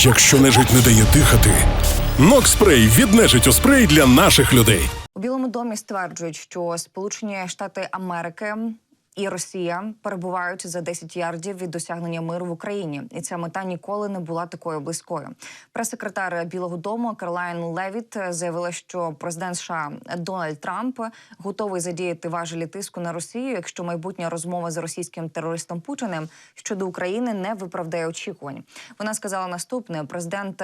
Якщо нежить не дає дихати, Нокспрей від нежиттю спрей для наших людей. У Білому домі стверджують, що Сполучені Штати Америки і Росія перебувають за 10 ярдів від досягнення миру в Україні, і ця мета ніколи не була такою близькою. Прес-секретар Білого Дому Каролайн Левіт заявила, що президент США Дональд Трамп готовий задіяти важелі тиску на Росію, якщо майбутня розмова з російським терористом Путіним щодо України не виправдає очікувань. Вона сказала наступне: президент.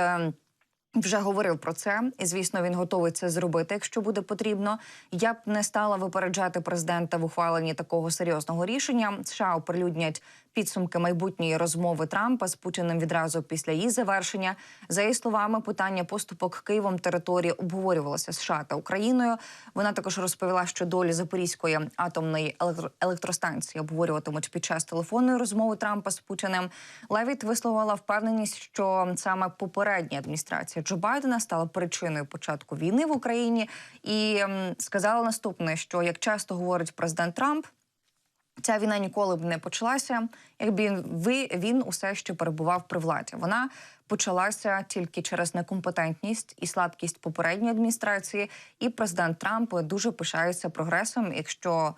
Вже говорив про це, і звісно, він готовий це зробити, якщо буде потрібно. Я б не стала випереджати президента в ухваленні такого серйозного рішення. США оприлюднять підсумки майбутньої розмови Трампа з Путіним відразу після її завершення. За її словами, питання поступок Києвом території обговорювалося США та Україною. Вона також розповіла, що долі Запорізької атомної електро- електростанції обговорюватимуть під час телефонної розмови Трампа з Путіним. Левіт висловила впевненість, що саме попередня адміністрація Джо Байдена стала причиною початку війни в Україні, і ем, сказала наступне: що як часто говорить президент Трамп. Ця війна ніколи б не почалася, якби він, він усе ще перебував при владі. Вона почалася тільки через некомпетентність і слабкість попередньої адміністрації. І президент Трамп дуже пишається прогресом, якщо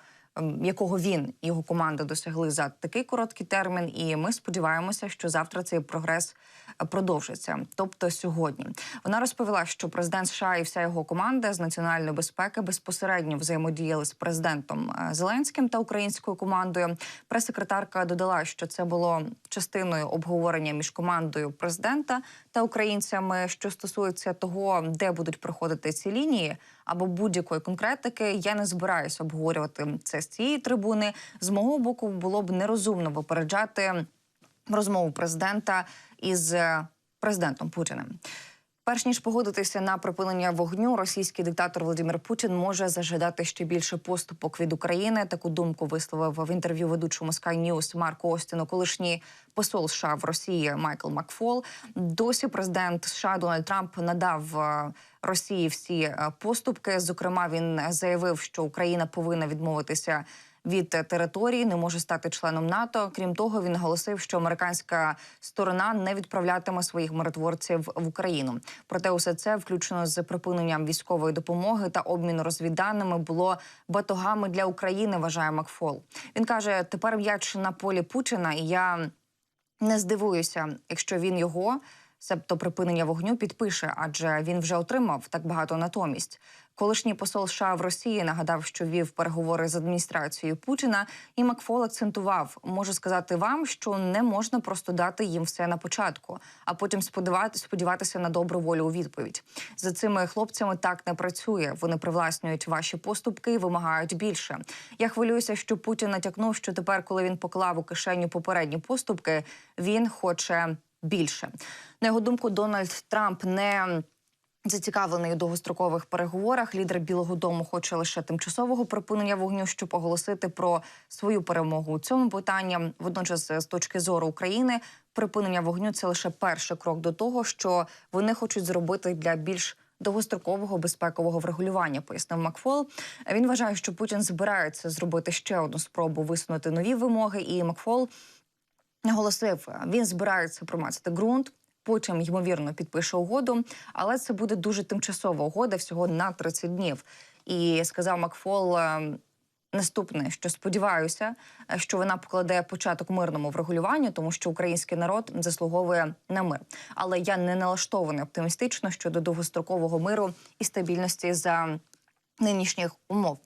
якого він і його команда досягли за такий короткий термін. І ми сподіваємося, що завтра цей прогрес е, продовжиться, тобто сьогодні. Вона розповіла, що президент США і вся його команда з національної безпеки безпосередньо взаємодіяли з президентом е, Зеленським та українською командою. Прес-секретарка додала, що це було частиною обговорення між командою президента та українцями, що стосується того, де будуть проходити ці лінії або будь-якої конкретики. Я не збираюся обговорювати це з цієї трибуни. З мого боку було б нерозумно випереджати розмову президента із е, президентом Путіним. Перш ніж погодитися на припинення вогню, російський диктатор Володимир Путін може зажадати ще більше поступок від України. Таку думку висловив в інтерв'ю ведучому Sky News Марку Остіну, колишній посол США в Росії Майкл Макфол. Досі президент США Дональд Трамп надав е, Росії всі е, поступки. Зокрема, він заявив, що Україна повинна відмовитися від території, не може стати членом НАТО. Крім того, він наголосив, що американська сторона не відправлятиме своїх миротворців в Україну. Проте, усе це, включно з припиненням військової допомоги та обміну розвідданими, було батогами для України. Вважає Макфол. Він каже: тепер м'яч на полі Путіна, і я не здивуюся, якщо він його. Себто припинення вогню підпише, адже він вже отримав так багато натомість. Колишній посол США в Росії нагадав, що вів переговори з адміністрацією Путіна, і Макфол акцентував: можу сказати вам, що не можна просто дати їм все на початку, а потім сподівати, сподіватися на добру волю у відповідь. За цими хлопцями так не працює. Вони привласнюють ваші поступки і вимагають більше. Я хвилююся, що Путін натякнув, що тепер, коли він поклав у кишеню попередні поступки, він хоче більше. На його думку, Дональд Трамп не зацікавлений у довгострокових переговорах. Лідер Білого Дому хоче лише тимчасового припинення вогню, щоб оголосити про свою перемогу у цьому питанні. Водночас, з точки зору України, припинення вогню це лише перший крок до того, що вони хочуть зробити для більш довгострокового безпекового врегулювання, пояснив Макфол. Він вважає, що Путін збирається зробити ще одну спробу висунути нові вимоги. І Макфол наголосив, він збирається промацати ґрунт. Потім ймовірно підпише угоду, але це буде дуже тимчасова угода всього на 30 днів. І сказав Макфол е, наступне: що сподіваюся, що вона покладе початок мирному врегулюванню, тому що український народ заслуговує на мир. Але я не налаштований оптимістично щодо довгострокового миру і стабільності за нинішніх умов.